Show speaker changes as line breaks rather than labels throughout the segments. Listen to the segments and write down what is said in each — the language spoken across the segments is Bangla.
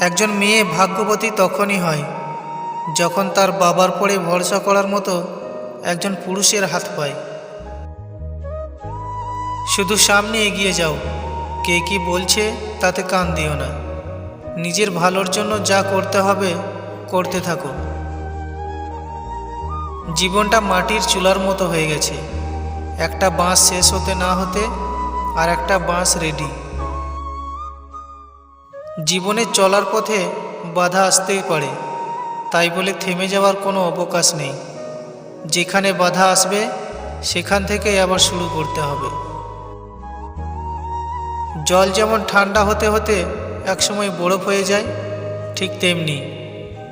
একজন মেয়ে ভাগ্যবতী তখনই হয়, যখন তার বাবার পরে ভরসা করার মতো একজন পুরুষের হাত পায়। শুধু সামনে এগিয়ে যাও, কে কি বলছে তাতে কান দিও না। নিজের ভালোর জন্য যা করতে হবে, করতে থাকো। জীবনটা মাটির চুলার মতো হয়ে গেছে। একটা বাঁশ শেষ হতে না হতে আর একটা বাঁশ রেডি জীবনে চলার পথে বাধা আসতেই পারে। তাই বলে থেমে যাওয়ার কোনো অবকাশ নেই। যেখানে বাধা আসবে, সেখান থেকে আবার শুরু করতে হবে। জল যেমন ঠান্ডা হতে হতে একসময় বরফ হয়ে যায়, ঠিক তেমনি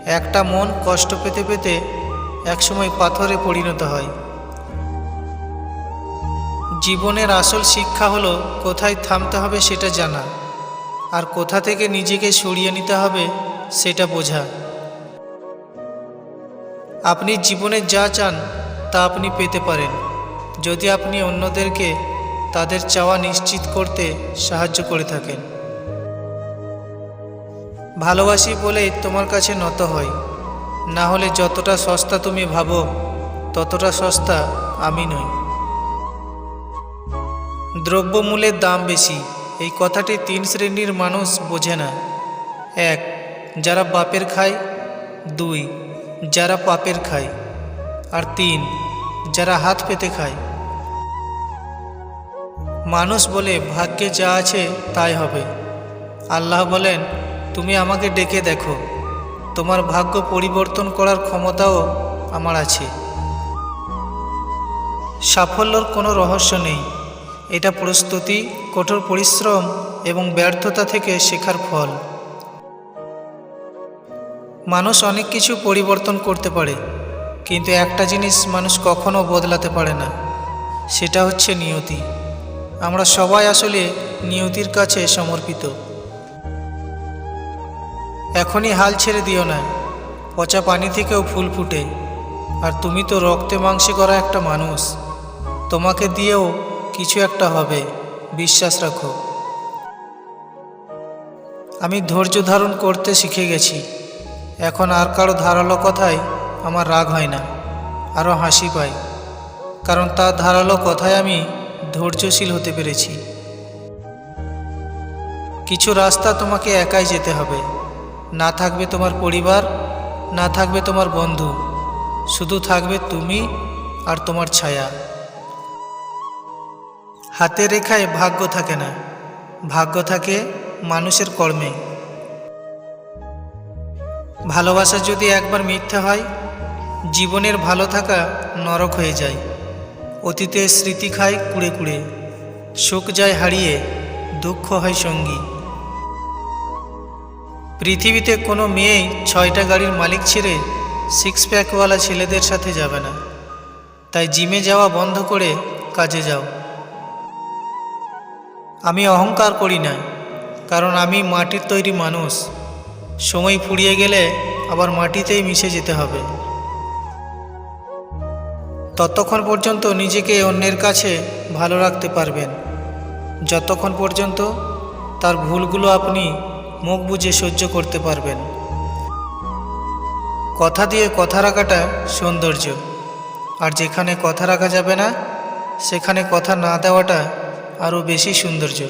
একটা মন কষ্ট পেতে পেতে একসময় পাথরে পরিণত হয়। জীবনের আসল শিক্ষা হলো কোথায় থামতে হবে সেটা জানা। আর কোথা থেকে নিজেকে সরিয়ে নিতে হবে সেটা বোঝা। আপনি জীবনে যা চান, তা আপনি পেতে পারেন। যদি আপনি অন্যদেরকে তাদের চাওয়া নিশ্চিত করতে সাহায্য করে থাকেন। ভালোবাসি বলে তোমার কাছে নত হয় না হলে যতটা সস্তা তুমি ভাবো, ততটা সস্তা আমি নই। দ্রব্যমূল্যের দাম বেশি। এই কথাটি তিন শ্রেণির মানুষ বোঝে না। এক, যারা বাপের খায়। দুই, যারা পাপের খায়। আর তিন, যারা হাত পেতে খায়। মানুষ বলে, ভাগ্যে যা আছে, তাই হবে। আল্লাহ বলেন, তুমি আমাকে ডেকে দেখো। তোমার ভাগ্য পরিবর্তন করার ক্ষমতাও আমার আছে। সাফল্যর কোনো রহস্য নেই। এটা প্রস্তুতি, কঠোর পরিশ্রম এবং ব্যর্থতা থেকে শেখার ফল। মানুষ অনেক কিছু পরিবর্তন করতে পারে, কিন্তু একটা জিনিস মানুষ কখনো বদলাতে পারে না, সেটা হচ্ছে নিয়তি। আমরা সবাই আসলে নিয়তির কাছে সমর্পিত। এখনই হাল ছেড়ে দিও না, পচা পানি থেকেও ফুল ফুটে। আর তুমি তো রক্তে মাংসে করা একটা মানুষ, তোমাকে দিয়েও কিছু একটা হবে, বিশ্বাস রাখো। আমি ধৈর্য ধারণ করতে শিখে গেছি। এখন আর কারও ধারালো কথায় আমার রাগ হয় না আরও হাসি পাই। কারণ তার ধারালো কথায় আমি ধৈর্যশীল হতে পেরেছি। কিছু রাস্তা তোমাকে একাই যেতে হবে। না থাকবে তোমার পরিবার, না থাকবে তোমার বন্ধু। শুধু থাকবে তুমি আর তোমার ছায়া। হাতে রেখায় ভাগ্য থাকে না। ভাগ্য থাকে মানুষের কর্মে। ভালোবাসা যদি একবার মিথ্যা হয়, জীবনের ভালো থাকা নরক হয়ে যায়। অতীতের স্মৃতি খায় কুড়ে কুড়ে সুখ যায় হারিয়ে, দুঃখ হয় সঙ্গী। পৃথিবীতে কোনো মেয়েই ছয়টা গাড়ির মালিক ছেড়ে সিক্স প্যাকওয়ালা ছেলেদের সাথে যাবে না। তাই জিমে যাওয়া বন্ধ করে কাজে যাও। আমি অহংকার করি না, কারণ আমি মাটির তৈরি মানুষ। সময় ফুরিয়ে গেলে আবার মাটিতেই মিশে যেতে হবে। ততক্ষণ পর্যন্ত নিজেকে অন্যের কাছে ভালো রাখতে পারবেন। যতক্ষণ পর্যন্ত তার ভুলগুলো আপনি মুখ বুঝে সহ্য করতে পারবেন। কথা দিয়ে কথা রাখাটা সৌন্দর্য। আর যেখানে কথা রাখা যাবে না, সেখানে কথা না দেওয়াটা আরও বেশি সৌন্দর্য।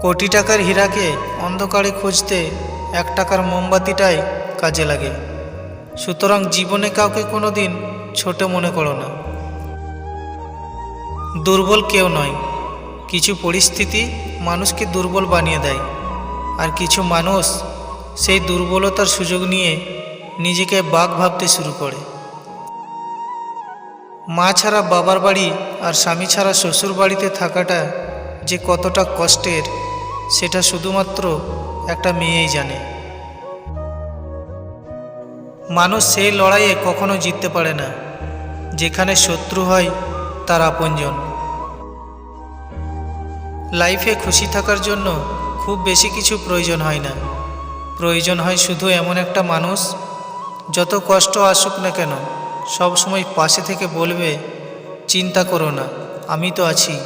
কোটি টাকার হীরাকে অন্ধকারে খুঁজতে এক টাকার মোমবাতিটাই কাজে লাগে। সুতরাং জীবনে কাউকে কোনো দিন ছোট মনে করো না। দুর্বল কেউ নয়। কিছু পরিস্থিতি মানুষকে দুর্বল বানিয়ে দেয়। আর কিছু মানুষ সেই দুর্বলতার সুযোগ নিয়ে নিজেকে বাঘ ভাবতে শুরু করে। মা ছাড়া বাবার বাড়ি আর স্বামী ছাড়া শ্বশুর বাড়িতে থাকাটা যে কতটা কষ্টের, সেটা শুধুমাত্র একটা মেয়েই জানে। মানুষ সেই লড়াইয়ে কখনো জিততে পারে না, যেখানে শত্রু হয় তার আপনজন। লাইফে খুশি থাকার জন্য খুব বেশি কিছু প্রয়োজন হয় না। প্রয়োজন হয় শুধু এমন একটা মানুষ, যত কষ্ট আসুক না কেন সব সময় পাশে থেকে বলবে, চিন্তা করো না, আমি তো আছি।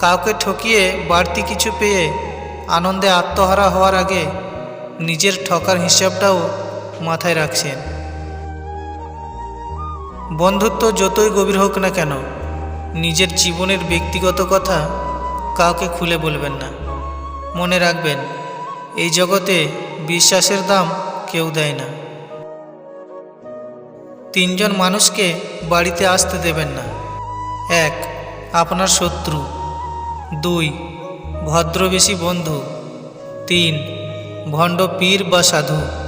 কাউকে ঠকিয়ে বাড়তি কিছু পেয়ে আনন্দে আত্মহারা হওয়ার আগে নিজের ঠকার হিসাবটাও মাথায় রাখছেন। বন্ধুত্ব যতই গভীর হোক না কেন, নিজের জীবনের ব্যক্তিগত কথা কাউকে খুলে বলবেন না। মনে রাখবেন, এই জগতে বিশ্বাসের দাম কেউ দেয় না। তিনজন মানুষকে বাড়িতে আসতে দেবেন না। এক, আপনার শত্রু। দুই ভদ্রবেশী বন্ধু। তিন, ভণ্ড পীর বা সাধু।